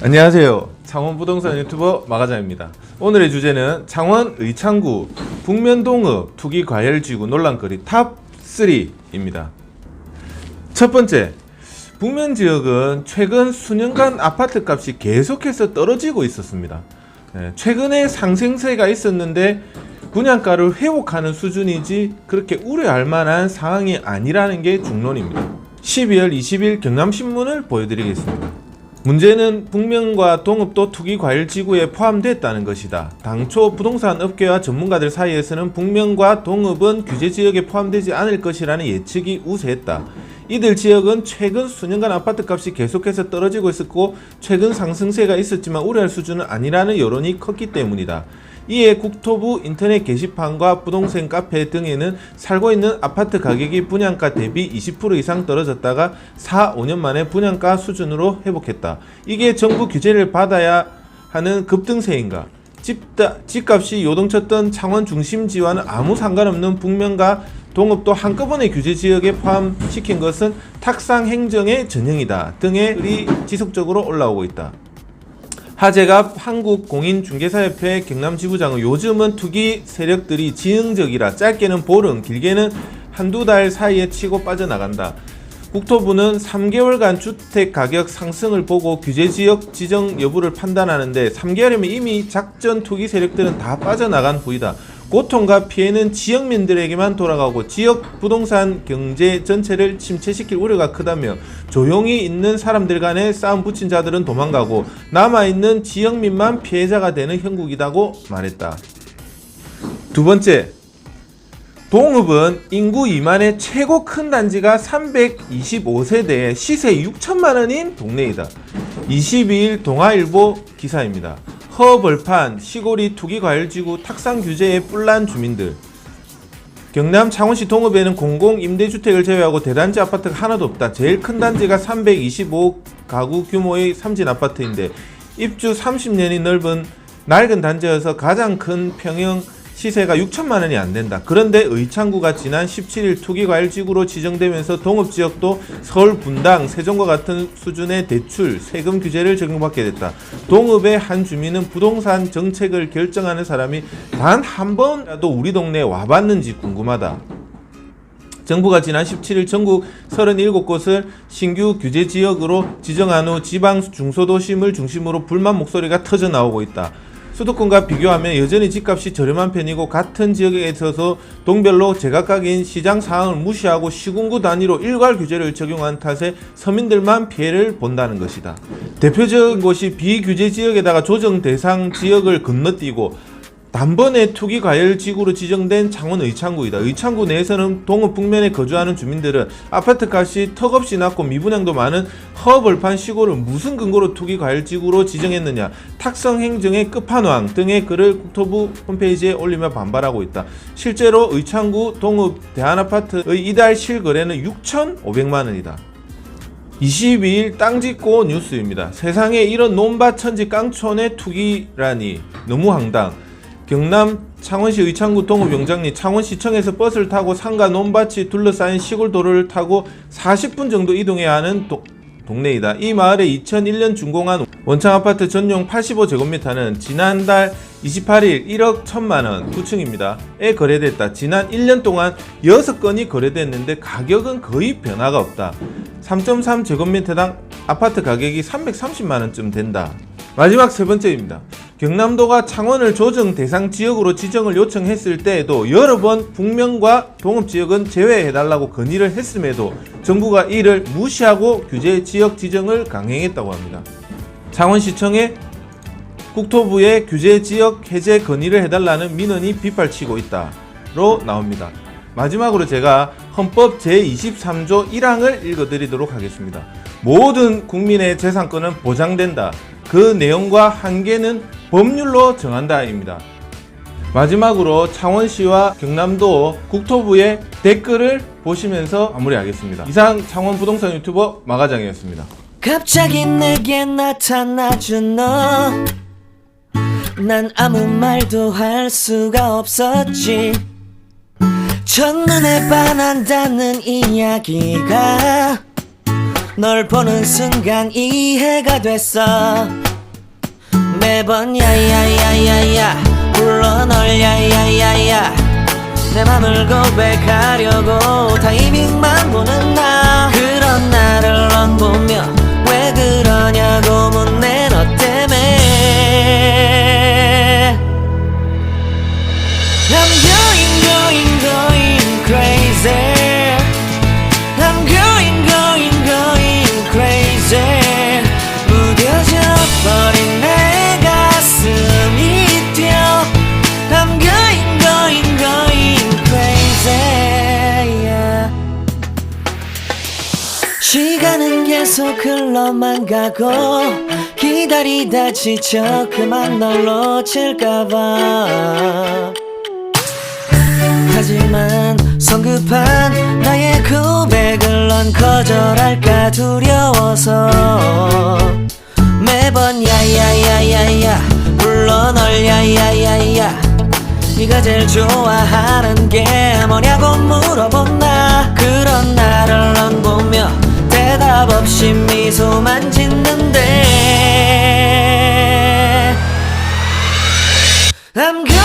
안녕하세요. 창원 부동산 유튜버 마가장입니다. 오늘의 주제는 창원 의창구 북면동읍 투기 과열지구 논란거리 탑 3입니다. 첫 번째, 북면 지역은 최근 수년간 아파트 값이 계속해서 떨어지고 있었습니다. 예, 최근에 상승세가 있었는데 분양가를 회복하는 수준이지 그렇게 우려할 만한 상황이 아니라는 게 중론입니다. 12월 20일 경남신문을 보여드리겠습니다. 문제는 북면과 동읍도 투기 과열 지구에 포함됐다는 것이다. 당초 부동산 업계와 전문가들 사이에서는 북면과 동읍은 규제 지역에 포함되지 않을 것이라는 예측이 우세했다. 이들 지역은 최근 수년간 아파트 값이 계속해서 떨어지고 있었고 최근 상승세가 있었지만 우려할 수준은 아니라는 여론이 컸기 때문이다. 이에 국토부 인터넷 게시판과 부동산 카페 등에는 살고 있는 아파트 가격이 분양가 대비 20% 이상 떨어졌다가 4, 5년 만에 분양가 수준으로 회복했다. 이게 정부 규제를 받아야 하는 급등세인가? 집다, 집값이 요동쳤던 창원 중심지와는 아무 상관없는 북면과 동읍도 한꺼번에 규제 지역에 포함시킨 것은 탁상 행정의 전형이다 등의 글이 지속적으로 올라오고 있다. 하재갑 한국공인중개사협회 경남지부장은 요즘은 투기 세력들이 지능적이라 짧게는 보름, 길게는 한두 달 사이에 치고 빠져나간다. 국토부는 3개월간 주택 가격 상승을 보고 규제 지역 지정 여부를 판단하는데 3개월이면 이미 작전 투기 세력들은 다 빠져나간 후이다. 고통과 피해는 지역민들에게만 돌아가고 지역 부동산 경제 전체를 침체시킬 우려가 크다며 조용히 있는 사람들 간에 싸움 붙인 자들은 도망가고 남아있는 지역민만 피해자가 되는 형국이라고 말했다. 두 번째, 동읍은 인구 2만의 최고 큰 단지가 325세대에 시세 6천만 원인 동네이다. 22일 동아일보 기사입니다. 허벌판 시골이 투기 과열지구 탁상 규제에 뿔난 주민들. 경남 창원시 동읍에는 공공 임대주택을 제외하고 대단지 아파트가 하나도 없다. 제일 큰 단지가 325 가구 규모의 삼진 아파트인데 입주 30년이 넓은 낡은 단지여서 가장 큰 평형 시세가 6천만 원이 안 된다. 그런데 의창구가 지난 17일 투기과열지구로 지정되면서 동읍지역도 서울 분당, 세종과 같은 수준의 대출, 세금 규제를 적용받게 됐다. 동읍의 한 주민은 부동산 정책을 결정하는 사람이 단 한 번라도 우리 동네에 와봤는지 궁금하다. 정부가 지난 17일 전국 37곳을 신규 규제 지역으로 지정한 후 지방 중소도심을 중심으로 불만 목소리가 터져 나오고 있다. 수도권과 비교하면 여전히 집값이 저렴한 편이고 같은 지역에 있어서 동별로 제각각인 시장 상황을 무시하고 시군구 단위로 일괄 규제를 적용한 탓에 서민들만 피해를 본다는 것이다. 대표적인 곳이 비규제 지역에다가 조정 대상 지역을 건너뛰고 단번에 투기 과열 지구로 지정된 창원 의창구이다. 의창구 내에서는 동읍 북면에 거주하는 주민들은 아파트 값이 턱없이 낮고 미분양도 많은 허벌판 시골을 무슨 근거로 투기 과열 지구로 지정했느냐, 탁성 행정의 끝판왕 등의 글을 국토부 홈페이지에 올리며 반발하고 있다. 실제로 의창구 동읍 대한아파트의 이달 실거래는 6,500만 원이다. 22일 땅짓고 뉴스입니다. 세상에 이런 논밭 천지 깡촌의 투기라니 너무 황당. 경남 창원시 의창구 동읍용장리 창원시청에서 버스를 타고 상가 논밭이 둘러싸인 시골 도로를 타고 40분 정도 이동해야 하는 도- 동네이다. 이 마을에 2001년 준공한 원창 아파트 전용 85제곱미터는 지난달 28일 1억 1천만 원 9층입니다. 에 거래됐다. 지난 1년 동안 6건이 거래됐는데 가격은 거의 변화가 없다. 3.3제곱미터당 아파트 가격이 330만 원쯤 된다. 마지막 세 번째입니다. 경남도가 창원을 조정 대상 지역으로 지정을 요청했을 때에도 여러 번 북면과 동읍 지역은 제외해달라고 건의를 했음에도 정부가 이를 무시하고 규제 지역 지정을 강행했다고 합니다. 창원시청에 국토부에 규제 지역 해제 건의를 해달라는 민원이 빗발치고 있다로 나옵니다. 마지막으로 제가 헌법 제23조 1항을 읽어드리도록 하겠습니다. 모든 국민의 재산권은 보장된다. 그 내용과 한계는 법률로 정한다입니다. 마지막으로 창원시와 경남도 국토부의 댓글을 보시면서 마무리하겠습니다. 이상 창원 부동산 유튜버 마가장이었습니다. 갑자기 내게 나타나준 너. 난 아무 말도 할 수가 없었지. 첫눈에 반한다는 이야기가 널 보는 순간 이해가 됐어. 매번 야야야야야 불러 널 야야야야. 내 맘을 고백하려고 타이밍만 보는 나. 그런 나를 넌 보며 왜 그러냐고 묻네 흘러만 가고 기다리다 지쳐 그만 널 놓칠까봐. 하지만 성급한 나의 고백을 넌 거절할까 두려워서 매번 야야야야야 불러 널 야야야야. 네가 제일 좋아하는 게 뭐냐고 물어본 대답 없이 미소만 짓는데 I'm good.